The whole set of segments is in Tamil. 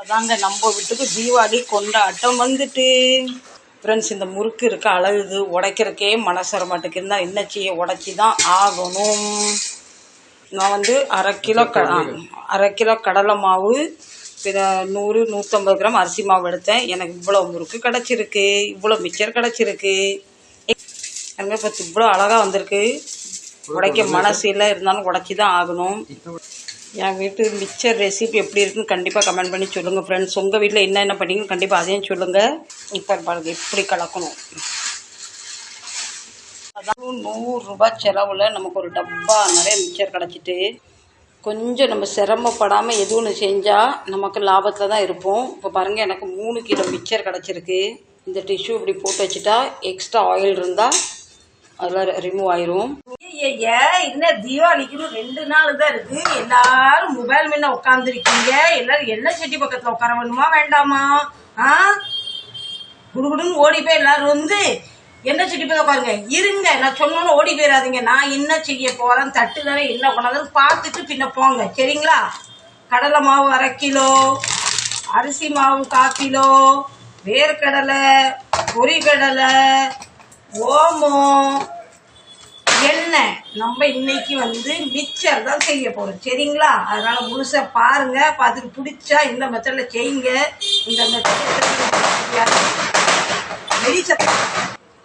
அதாங்க நம்ம வீட்டுக்கு தீபாவளி கொண்டாட்டம் வந்துட்டு. ஃப்ரெண்ட்ஸ் இந்த முறுக்கு இருக்க அழகுது உடைக்கிறக்கே மனசு வர மாட்டேங்குது தான் என்ன செய்ய உடச்சி தான் ஆகணும். நான் வந்து அரை கிலோ க அரை கிலோ கடலை மாவு பிற நூறு நூற்றம்பது கிராம் அரிசி மாவு எடுத்தேன். எனக்கு இவ்வளோ முறுக்கு கிடச்சிருக்கு இவ்வளோ மிச்சர் கிடச்சிருக்கு. எனக்கு இப்போ இவ்வளோ அழகாக வந்திருக்கு. உடைக்க மனசு இல்லை இருந்தாலும் உடச்சி தான் ஆகணும் என் வீட்டு மிக்சர் ரெசிபி எப்படி இருக்குன்னு கண்டிப்பாக கமெண்ட் பண்ணி சொல்லுங்கள் ஃப்ரெண்ட்ஸ் உங்கள் வீட்டில் என்ன என்ன பண்ணீங்கன்னு கண்டிப்பாக அதையும் சொல்லுங்கள் இப்போ பாருங்க எப்படி கலக்கணும். அதாவது நூறுரூபா செலவில் நமக்கு ஒரு டப்பா நிறைய மிச்சர் கிடச்சிட்டு கொஞ்சம் நம்ம சிரமப்படாமல் எது ஒன்று செஞ்சால் நமக்கு லாபத்தில் தான் இருப்போம். இப்போ பாருங்கள் எனக்கு மூணு கிலோ மிக்சர் கிடச்சிருக்கு. இந்த டிஷ்யூ இப்படி போட்டு வச்சுட்டா எக்ஸ்ட்ரா ஆயில் இருந்தால் அதில் ரிமூவ் ஆயிரும். ஐயா இன்னும் தீபாவளிக்கு ரெண்டு நாள் தான் இருக்கு. எல்லாரும் மொபைல் முன்ன உட்காந்துருக்கீங்க எல்லாரும் எண்ணெய் செட்டி பக்கத்துல உட்கார வேணுமா வேண்டாமா? ஆ? குடுகுடுன்னு ஓடி போய் எல்லாரும் வந்து என்ன சட்டி பக்கம் உட்காருங்க? இருங்க நான் சொன்னோன்னு ஓடி போயிடாதீங்க நான் என்ன செய்ய போறேன் தட்டு நிறைய என்ன கொண்டாந்து பார்த்துட்டு பின்ன போங்க. சரிங்களா? கடலை மாவு அரை கிலோ அரிசி மாவு கால் கிலோ வேர்க்கடலை பொரிகடலை ஓமம் எண்ணெய் நம்ம இன்னைக்கு வந்து மிச்சர் தான் செய்ய போகிறோம் சரிங்களா? அதனால் முழுசாக பாருங்கள் பார்த்துட்டு பிடிச்சா இந்த மெத்தடில் செய்யுங்க. இந்த மெத்தட்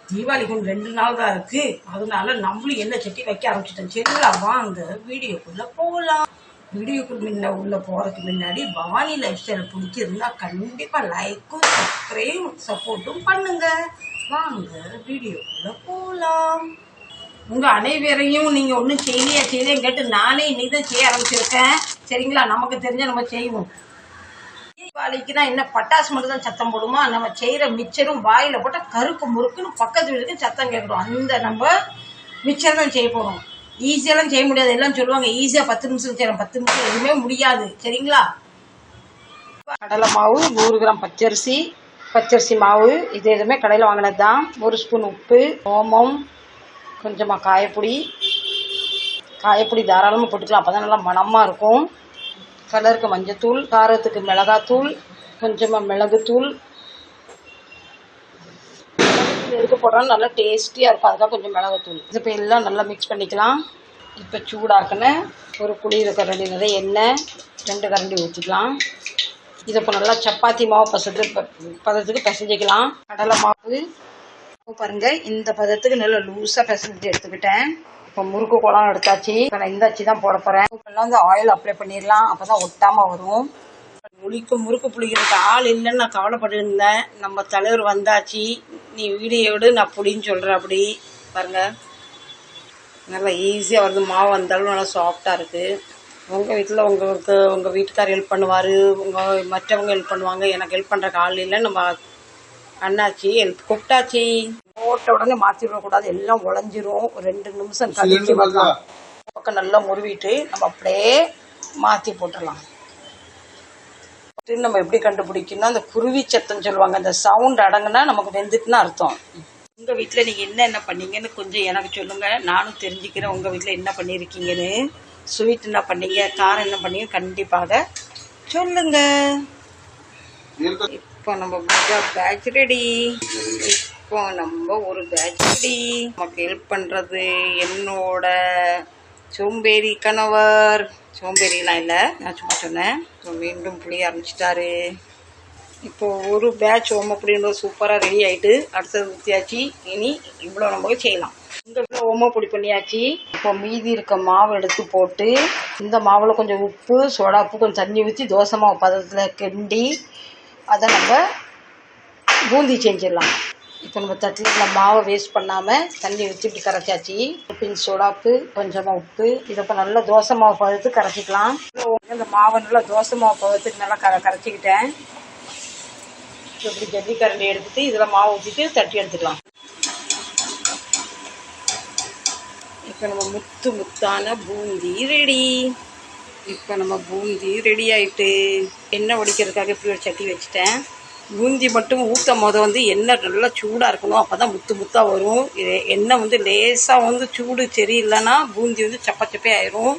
தீபாவளிக்கு ரெண்டு நாள் தான் இருக்குது அதனால நம்மளும் எண்ணெய் சட்டி வைக்க ஆரம்பிச்சிட்டோம். சரிங்களா? வாங்க வீடியோக்குள்ளே போகலாம் வீடியோக்குள்ள முன்ன உள்ளே போகிறதுக்கு முன்னாடி பவானி லைஃப் ஸ்டைல் பிடிச்சிருந்தா கண்டிப்பாக லைக்கும் சப்ஸ்கிரைபும் சப்போர்ட்டும் பண்ணுங்கள் வாங்க வீடியோக்குள்ளே போகலாம் உங்கள் அனைவரையும் நீங்கள் ஒன்றும் செய்யலையே செய்யலையும் கேட்டு நானே இன்னைக்கு தான் செய்ய ஆரம்பிச்சிருக்கேன். சரிங்களா? நமக்கு தெரிஞ்ச நம்ம செய்வோம். தீபாவளிக்கு தான் என்ன பட்டாசு மட்டும் தான் சத்தம் போடுமா நம்ம செய்கிற மிச்சரும் வாயில் போட்டால் கருக்கு முறுக்குன்னு பக்கத்து வீட்டுக்கு சத்தம் கேட்குறோம் அந்த நம்ம மிச்சர் தான் செய்ய போகிறோம் ஈஸியெல்லாம் செய்ய முடியாது. எல்லாம் சொல்லுவாங்க ஈஸியாக பத்து நிமிஷம் செய்கிறோம் பத்து நிமிஷம் எதுவுமே முடியாது. சரிங்களா? கடலை மாவு நூறு கிராம் பச்சரிசி பச்சரிசி மாவு இது எதுவுமே கடையில் வாங்கினது தான் ஒரு ஸ்பூன் உப்பு ஓமம் கொஞ்சமாக காயப்பொடி. காயப்பொடி தாராளமாக போட்டுக்கலாம். அப்போ தான் நல்லா மணமாக இருக்கும். கலருக்கு மஞ்சத்தூள் காரத்துக்கு மிளகாத்தூள் கொஞ்சமாக மிளகுத்தூள். மிளகுத்தூள் எதுக்கு போட்டாலும் நல்லா டேஸ்டியாக இருக்கும். அதுக்காக கொஞ்சம் மிளகுத்தூள். இது இப்போ எல்லாம் நல்லா மிக்ஸ் பண்ணிக்கலாம். இப்போ சூடாக்கின ஒரு குளிர கரண்டி நிறைய எண்ணெய் ரெண்டு கரண்டி ஊற்றிக்கலாம் இதை இப்போ நல்லா சப்பாத்தி மாவு பசத்து பதத்துக்கு பிசைஞ்சிக்கலாம். கடலை மாவு பாருங்க இந்த பதத்துக்கு நல்லா லூஸாக பெசஞ்சு எடுத்துக்கிட்டேன். இப்போ முறுக்கு குளம் எடுத்தாச்சு. இப்போ நான் இந்த அச்சு தான் போட போகிறேன் இப்போல்லாம் வந்து ஆயில் அப்ளை பண்ணிடலாம். அப்போ தான் ஒட்டாமல் வரும் முழிக்கு முறுக்கு புளிக்கிறதுக்கு ஆள் இல்லைன்னு நான் கவலைப்பட்டு இருந்தேன் நம்ம தலைவர் வந்தாச்சு. நீ வீடியோ விடு நான் புளின்னு சொல்கிறேன் அப்படி. பாருங்க. நல்லா ஈஸியாக வருது. மாவு வந்தாலும் நல்லா சாஃப்டாக இருக்குது உங்கள் வீட்டில் உங்களுக்கு உங்கள் வீட்டுக்கார் ஹெல்ப் பண்ணுவார். உங்கள் மற்றவங்க ஹெல்ப் பண்ணுவாங்க. எனக்கு ஹெல்ப் பண்ணுறக்கு ஆள் இல்லை நம்ம அண்ணாச்சி ஹெல்ப் கூப்பிட்டாச்சி. போட்ட உடனே மாற்றி விடக்கூடாது எல்லாம் உடஞ்சிரும் ஒரு ரெண்டு நிமிஷம் கழிச்சு வரலாம். பக்கம் நல்லா முருவிட்டு நம்ம அப்படியே மாற்றி போட்டுடலாம். இது நம்ம எப்படி கண்டுபிடிக்கணும் அந்த குருவி சத்தம் சொல்லுவாங்க. அந்த சவுண்ட் அடங்குனா நமக்கு வெந்துட்டுன்னு அர்த்தம். உங்க வீட்ல நீங்க என்ன என்ன பண்ணீங்கன்னு கொஞ்சம் எனக்கு சொல்லுங்க. நானும் தெரிஞ்சுக்கிறேன் உங்க வீட்ல என்ன பண்ணிருக்கீங்கன்னு ஸ்வீட் என்ன பண்ணீங்க காரம் என்ன பண்ணீங்க கண்டிப்பாக சொல்லுங்க. இப்போ நம்ம பேட்ச் ரெடி இப்போ நம்ம ஒரு பேட்ச் ரெடி நமக்கு ஹெல்ப் பண்ணுறது என்னோட சோம்பேறி கணவர். சோம்பேறிலாம் இல்லை நான் சும்மா சொன்னேன். இப்போ மீண்டும் புளிய ஆரம்பிச்சிட்டாரு. இப்போ ஒரு பேட்ச் ஓமப்பொடின்ற சூப்பராக ரெடி ஆகிட்டு அடுத்தது ஊற்றியாச்சு இனி இவ்வளோ நம்ம செய்யலாம். இந்த ஓம பொடி பண்ணியாச்சு. இப்போ மீதி இருக்க மாவு எடுத்து போட்டு இந்த மாவில் கொஞ்சம் உப்பு சோடா உப்பு கொஞ்சம் தண்ணி ஊற்றி தோசை மாவு பதத்தில் கிண்டி அதை நம்ம பூந்தி செஞ்சிடலாம். இப்போ நம்ம தட்டில் இந்த மாவை வேஸ்ட் பண்ணாமல் தண்ணி ஊற்றி இப்படி கரைச்சாச்சு. பின் சோடாப்பு கொஞ்சமாக உப்பு இதை இப்போ நல்லா தோசை மாவு பதத்து கரைச்சிக்கலாம். இந்த மாவை நல்லா தோசை மாவு பதத்துக்கு நல்லா கரை கரைச்சிக்கிட்டேன். இப்படி ஜல்லி கரண்டி எடுத்துட்டு இதில் மாவு ஊற்றிட்டு தட்டி எடுத்துக்கலாம். இப்போ நம்ம முத்து முத்தான பூந்தி ரெடி இப்போ நம்ம பூந்தி ரெடி ஆகிட்டு எண்ணெய் ஒடிக்கிறதுக்காக இப்படி ஒரு சட்டி வச்சுட்டேன். பூந்தி மட்டும் ஊற்றும் போது வந்து எண்ணெய் நல்லா சூடாக இருக்கணும். அப்போ தான் முத்து முத்தாக வரும். இது எண்ணெய் வந்து லேசாக வந்து சூடு சரியில்லைன்னா பூந்தி வந்து சப்ப சப்பே ஆயிரும்.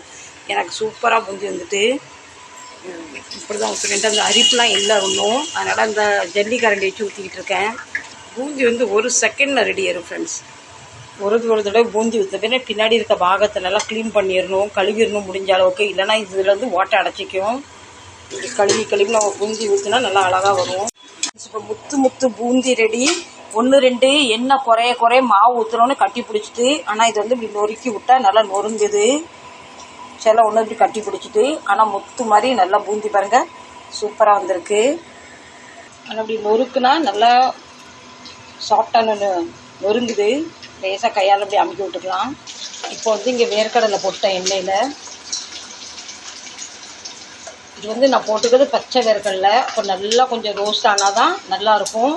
எனக்கு சூப்பராக பூந்தி வந்துட்டு. இப்படி தான் ஊற்றுவேன் அந்த அரிப்புலாம் இல்லை ஒன்றும் அதனால் அந்த ஜல்லி கரண்டி வச்சு ஊற்றிக்கிட்டு இருக்கேன். பூந்தி வந்து ஒரு செகண்டில் ரெடி ஆயிரும் ஃப்ரெண்ட்ஸ் ஒரு ஒரு தடவை பூந்தி ஊற்ற பின்ன பின்னாடி இருக்க பாகத்துலலாம் க்ளீன் பண்ணிடணும் கழுவிடணும் முடிஞ்ச அளவுக்கு. இல்லைன்னா இதுலேருந்து ஓட்டை அடைச்சிக்கும் இப்படி கழுவி கழுவி நம்ம பூந்தி ஊற்றினா நல்லா அழகாக வரும். இப்போ முத்து முத்து பூந்தி ரெடி ஒன்று ரெண்டு எண்ணெய் குறைய குறைய மாவு ஊற்றுறோன்னு கட்டி பிடிச்சிட்டு ஆனால் இது வந்து இப்படி நொறுக்கி விட்டா நல்லா நொறுங்குது. சில ஒன்று இப்படி கட்டி பிடிச்சிட்டு ஆனால் முத்து மாதிரி நல்லா பூந்தி பாருங்க. சூப்பராக வந்திருக்கு. ஆனால் இப்படி நொறுக்குனா நல்லா சாஃப்டான நொறுங்குது. லேசாக கையால் அப்படி அமுக்கி விட்டுக்கலாம். இப்போ வந்து இங்கே வேர்க்கடலை போட்டேன் எண்ணெயில் இது வந்து நான் போட்டுக்கிறது பச்சை வேர்க்கடலை. அப்போ நல்லா கொஞ்சம் ரோஸ்ட் ஆனால் தான் நல்லாயிருக்கும்.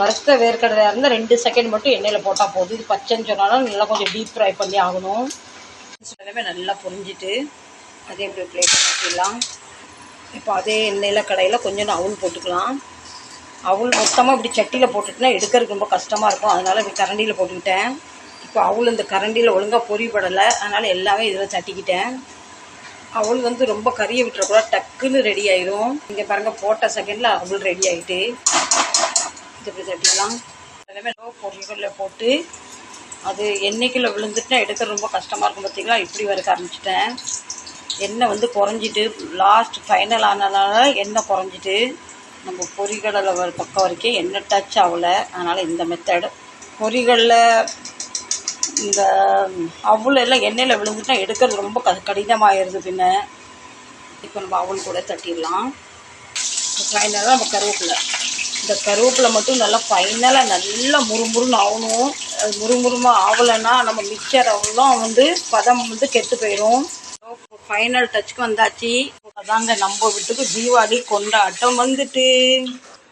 வறுத்த வேர்க்கடலையாக இருந்தால் ரெண்டு செகண்ட் மட்டும் எண்ணெயில் போட்டால் போதும். இது பச்சைன்னு சொன்னாலும் நல்லா கொஞ்சம் டீப் ஃப்ரை பண்ணி ஆகணும். எல்லாமே நல்லா பொரிஞ்சிட்டு அதே இப்படி ப்ளேட் மாற்றிடலாம் இப்போ அதே எண்ணெயில் கடையில் கொஞ்சம் அவுள் போட்டுக்கலாம். அவள் மொத்தமாக இப்படி சட்டியில் போட்டுட்டுனா எடுக்கிறதுக்கு ரொம்ப கஷ்டமாக இருக்கும். அதனால் இப்படி கரண்டியில் போட்டுக்கிட்டேன். இப்போ அவள் இந்த கரண்டியில் ஒழுங்காக பொரிப்படலை அதனால் எல்லாமே இதில் தட்டிக்கிட்டேன் அவள் வந்து ரொம்ப கறியை விட்டுறக்கூடாது டக்குன்னு ரெடி ஆயிரும். இங்கே பாருங்க போட்ட செகண்டில் அவள் ரெடி ஆகிட்டு இது இப்படி தட்டிக்கலாம் எல்லாமே லோ பொருள்களில் போட்டு அது எண்ணெய்க்குள்ளே விழுந்துட்டுனா எடுக்க ரொம்ப கஷ்டமாக இருக்கும் பார்த்திங்களா இப்படி வரைக்க ஆரம்பிச்சிட்டேன். எண்ணெய் வந்து குறைஞ்சிட்டு லாஸ்ட் ஃபைனல் ஆனதுனால எண்ணெய் குறைஞ்சிட்டு நம்ம பொரிகடலை ஒரு பக்கம் வரைக்கும் எண்ணெய் டச் ஆகலை. அதனால் இந்த மெத்தடு பொரிகளில் இந்த அவுள் எல்லாம் எண்ணெயில் விழுந்துட்டா எடுக்கிறது ரொம்ப க கடினமாகிடுது பின்ன. இப்போ நம்ம அவுள் கூட தட்டிடலாம். ஃபைனலாக நம்ம கருவேப்பிலை. இந்த கருவேப்பிலை மட்டும் நல்லா ஃபைனலாக நல்லா முறுமுறுன்னு ஆகணும். அது முறுமுறுமாக ஆகலைன்னா நம்ம மிக்சர் அவ்வளோ வந்து பதம் வந்து கெட்டு போயிடும் ஃபைனல் டச்சுக்கு வந்தாச்சு. அதாங்க நம்ம வீட்டுக்கு தீபாவளி கொண்டாட்டம் வந்துட்டு.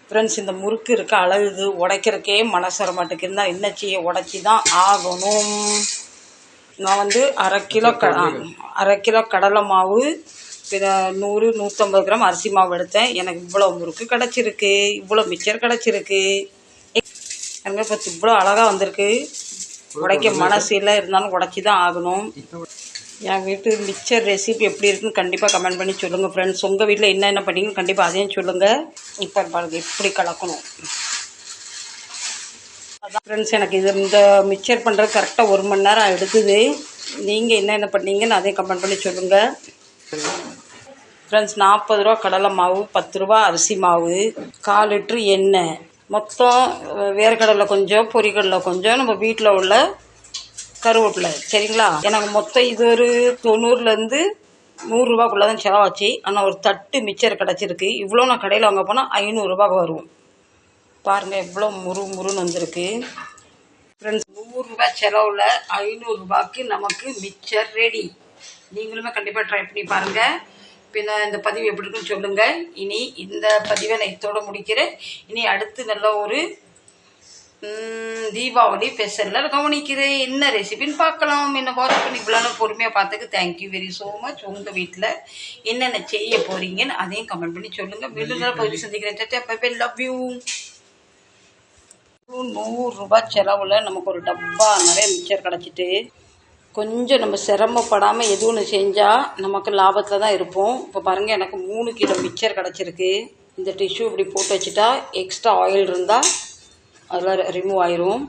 ஃப்ரெண்ட்ஸ் இந்த முறுக்கு இருக்க அழகுது. உடைக்கிறக்கே மனசு வர மாட்டேங்குது. என்ன செய்ய? உடச்சி தான் ஆகணும். நான் வந்து அரை கிலோ க அரை கிலோ கடலை மாவு பிற நூறு நூற்றம்பது கிராம் அரிசி மாவு எடுத்தேன். எனக்கு இவ்வளோ முறுக்கு கிடச்சிருக்கு. இவ்வளோ மிச்சர் கிடச்சிருக்கு. எனக்கு இப்போ இவ்வளோ அழகாக வந்திருக்கு. உடைக்க மனசு இல்லை. இருந்தாலும் உடச்சி தான் ஆகணும் என் வீட்டு மிக்சர் ரெசிபி எப்படி இருக்குன்னு கண்டிப்பாக கமெண்ட் பண்ணி சொல்லுங்கள் ஃப்ரெண்ட்ஸ் உங்கள் வீட்டில் என்ன என்ன பண்ணீங்கன்னு கண்டிப்பாக அதையும் சொல்லுங்கள் இப்போ பாருங்கள் எப்படி கலக்கணும். அதான் ஃப்ரெண்ட்ஸ் எனக்கு இது இந்த மிக்சர் பண்ணுறது கரெக்டாக ஒரு மணி நேரம் எடுக்குது. நீங்கள் என்னென்ன பண்ணீங்கன்னு அதையும் கமெண்ட் பண்ணி சொல்லுங்கள் ஃப்ரெண்ட்ஸ் நாற்பது ரூபா கடலை மாவு பத்து ரூபா அரிசி மாவு கால் லிட்ரு எண்ணெய். மொத்தம் வேர்க்கடலை கொஞ்சம் பொரிக்கடலை கொஞ்சம் நம்ம வீட்டில் உள்ள கருவேப்பிலை சரிங்களா? எனக்கு மொத்தம் இது ஒரு தொண்ணூறுலேருந்து நூறுரூபாக்குள்ளே தான் செலவாச்சு. ஆனால் ஒரு தட்டு மிச்சர் கிடச்சிருக்கு. இவ்வளோ நான் கடையில் வாங்க போனால் ஐநூறுரூபாக்கு வரும். பாருங்கள் எவ்வளோ முறு முருன்னு வந்திருக்கு. ஃப்ரெண்ட்ஸ் நூறுரூபா செலவில் ஐநூறுரூபாய்க்கு நமக்கு மிச்சர் ரெடி நீங்களுமே கண்டிப்பாக ட்ரை பண்ணி பாருங்கள் பின்ன இந்த பதிவு எப்படி இருக்குன்னு சொல்லுங்கள் இனி இந்த பதிவை நான் இதோட முடிக்கிறேன். இனி அடுத்து நல்ல ஒரு தீபாவளி ஸ்பெஷலில் கவனிக்கிறேன். என்ன ரெசிபின்னு பார்க்கலாம். என்ன வாட்ச் பண்ணி இவ்வளோ பொறுமையாக பார்த்துக்கு. தேங்க்யூ வெரி ஸோ மச் உங்கள் வீட்டில் என்னென்ன செய்ய போகிறீங்கன்னு அதையும் கமெண்ட் பண்ணி சொல்லுங்கள் மீண்டும் நல்ல பகுதி சந்திக்கிறேன். லவ் யூ நூறுரூபா செலவில் நமக்கு ஒரு டப்பா நிறைய மிக்சர் கிடச்சிட்டு கொஞ்சம் நம்ம சிரமப்படாமல் எது ஒன்று செஞ்சால் நமக்கு லாபத்தில் தான் இருப்போம். இப்போ பாருங்கள் எனக்கு மூணு கிலோ மிக்சர் கிடச்சிருக்கு. இந்த டிஷ்யூ இப்படி போட்டு வச்சுட்டா எக்ஸ்ட்ரா ஆயில் இருந்தால் அதெல்லாம் ரிமூவ் ஆயிரும்.